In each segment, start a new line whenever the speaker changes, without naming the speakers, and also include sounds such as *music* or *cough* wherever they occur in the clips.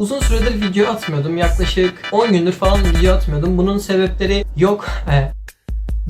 Uzun süredir video atmıyordum. Yaklaşık 10 gündür falan video atmıyordum. Bunun sebepleri yok. He.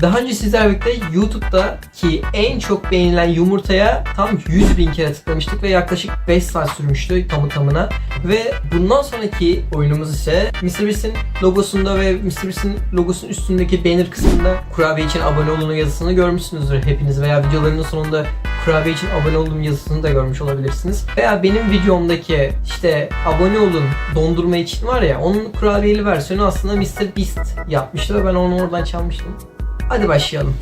Daha önce sizlerle birlikte YouTube'daki en çok beğenilen yumurtaya tam 100 bin kere tıklamıştık ve yaklaşık 5 saat sürmüştü tamı tamına. Ve bundan sonraki oyunumuz ise MrBeast'in logosunda ve MrBeast'in logosunun üstündeki banner kısmında kurabiye için abone olun yazısını görmüşsünüzdür hepiniz veya videolarının sonunda kurabiye için abone olun yazısını da görmüş olabilirsiniz. Veya benim videomdaki işte abone olun dondurma için var ya onun kurabiyeli versiyonu aslında MrBeast yapmıştı ve ben onu oradan çalmıştım. Hadi başlayalım.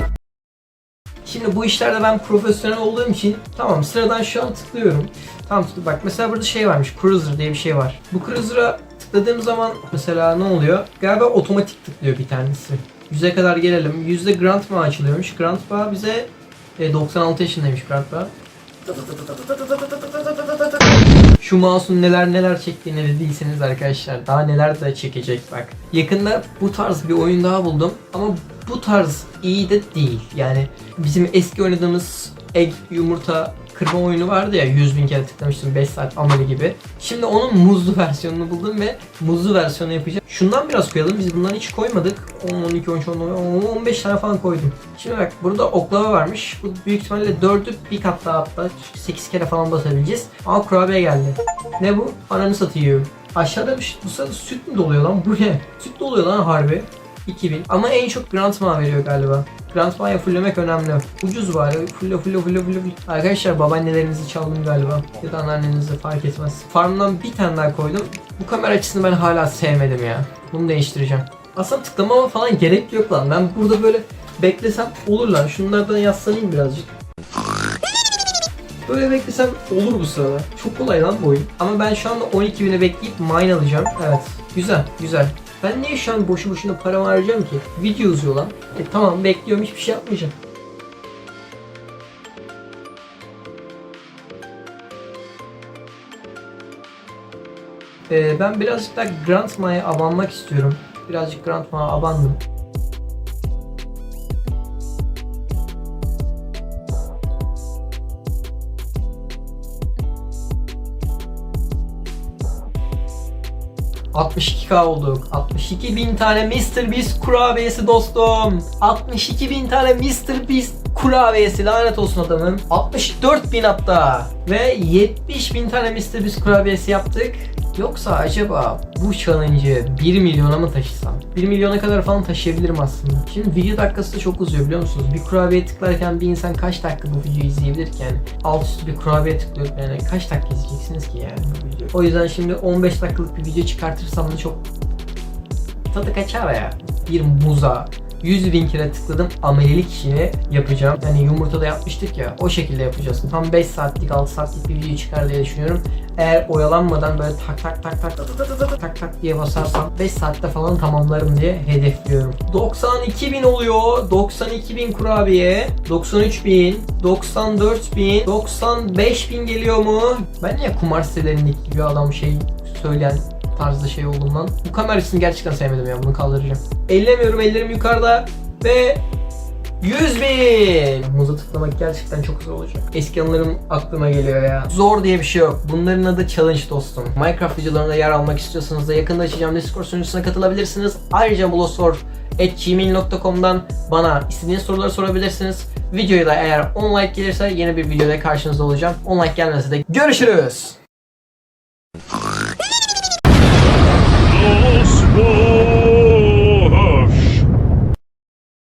Şimdi bu işlerde ben profesyonel olduğum için tamam sıradan şu an tıklıyorum. Tamam tıklı- bak mesela burada şey varmış Cruiser diye bir şey var. Bu Cruiser'a tıkladığım zaman mesela ne oluyor? Galiba otomatik tıklıyor bir tanesi. 100'e kadar gelelim. 100'de Grant Bağ açılıyormuş. Grant bize e, 96 yaşındaymış Grant Bağ. Şu mouse'un neler neler çektiğini de değilseniz arkadaşlar daha neler de çekecek bak. Yakında bu tarz bir oyun daha buldum ama bu tarz iyi de değil. Yani bizim eski oynadığımız egg yumurta kırma oyunu vardı ya 100 bin kere tıklamıştım 5 saat ameli gibi. Şimdi onun muzlu *laughs* versiyonunu buldum ve muzlu versiyonu yapacağım. Şundan biraz koyalım. Biz bundan hiç koymadık. 10, 12, 13, 14, 15 tane falan koydum. Şimdi bak burada oklava varmış. Bu büyük ihtimalle 4'ü bir kat daha hatta 8 kere falan basabileceğiz. Aa kurabiye geldi. Ne bu? Ananı satıyor. Aşağıda bir şey, bu sırada süt mü doluyor lan? Bu ne? Süt doluyor lan harbi. 2000. Ama en çok Grand Ma veriyor galiba. Grand Ma'ya fulllemek önemli. Ucuz bari. Fulle fulle fulle fulle. Arkadaşlar babaannelerinizi çaldım galiba. Ya da anneannenizi fark etmez. Farmdan bir tane daha koydum. Bu kamera açısını ben hala sevmedim ya. Bunu değiştireceğim. Aslında tıklamama falan gerek yok lan. Ben burada böyle beklesem olur lan. Şunlardan yaslanayım birazcık. Böyle beklesem olur bu sırada. Çok kolay lan bu oyun. Ama ben şu anda 12 bine bekleyip mine alacağım. Evet. Güzel, güzel. Ben niye şu an boşu boşuna paramı harcayacağım ki? Video uzuyor lan. E tamam bekliyorum hiçbir şey yapmayacağım. Ee, ben birazcık da Grand Ma'ya abanmak istiyorum. Birazcık Grand Ma'ya abandım. ...62k olduk. 62 bin tane Mr. Beast kurabiyesi dostum. 62 bin tane Mr. Beast kurabiyesi lanet olsun adamım. 64 bin hatta. Ve 70 bin tane Mr. Beast kurabiyesi yaptık. Yoksa acaba bu challenge'ı 1 milyona mı taşısam? 1 milyona kadar falan taşıyabilirim aslında. Şimdi video dakikası da çok uzuyor biliyor musunuz? Bir kurabiye tıklarken bir insan kaç dakika bu videoyu izleyebilir ki yani? Alt üstü bir kurabiye tıklıyor yani kaç dakika izleyeceksiniz ki yani bu videoyu? O yüzden şimdi 15 dakikalık bir video çıkartırsam da çok tadı kaçar ya. Bir muza 100 bin kere tıkladım ameleli kişiye yapacağım. Yani yumurta da yapmıştık ya o şekilde yapacağız. Tam 5 saatlik 6 saatlik bir video çıkar diye düşünüyorum. Eğer oyalanmadan böyle tak tak tak tak tak tak tak diye basarsam 5 saatte falan tamamlarım diye hedefliyorum. 92 bin oluyor. 92 bin kurabiye. 93 bin. 94 bin. 95 bin geliyor mu? Ben ya kumar sitelerindeki gibi adam şey söyleyen tarzda şey oldum lan. Bu kamerasını gerçekten sevmedim ya bunu kaldıracağım. Ellemiyorum ellerim yukarıda ve 100 bin! Muza tıklamak gerçekten çok zor olacak. Eski anılarım aklıma geliyor ya. Zor diye bir şey yok. Bunların adı challenge dostum. Minecraft videolarında yer almak istiyorsanız da yakında açacağım Discord sunucusuna katılabilirsiniz. Ayrıca blosor.gmail.com'dan bana istediğiniz soruları sorabilirsiniz. Videoya da eğer 10 like gelirse yeni bir videoda karşınızda olacağım. 10 like gelmese de görüşürüz.